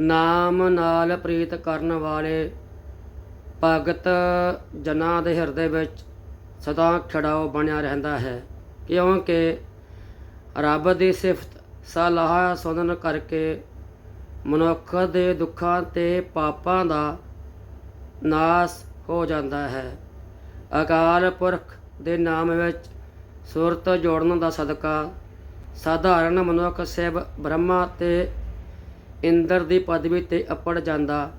ਨਾਮ ਨਾਲ ਪ੍ਰੀਤ ਕਰਨ ਵਾਲੇ ਭਗਤ ਜਨਾਂ ਦੇ ਹਿਰਦੇ ਵਿੱਚ ਸਦਾ ਖੜਾਓ ਬਣਿਆ ਰਹਿੰਦਾ ਹੈ, ਕਿਉਂਕਿ ਰੱਬ ਦੀ ਸਿਫਤ ਸਲਾਹ ਸੁਣਨ ਕਰਕੇ ਮਨੁੱਖ ਦੇ ਦੁੱਖਾਂ ਤੇ ਪਾਪਾਂ ਦਾ ਨਾਸ ਹੋ ਜਾਂਦਾ ਹੈ। ਅਕਾਲ ਪੁਰਖ ਦੇ ਨਾਮ ਵਿੱਚ ਸੁਰਤ ਜੋੜਨ ਦਾ ਸਦਕਾ ਸਾਧਾਰਨ ਮਨੁੱਖ ਸਿਵ ਬ੍ਰਹਮਾ ਤੇ ਇੰਦਰ ਦੀ ਪਦਵੀ ਤੇ ਅੱਪੜ ਜਾਂਦਾ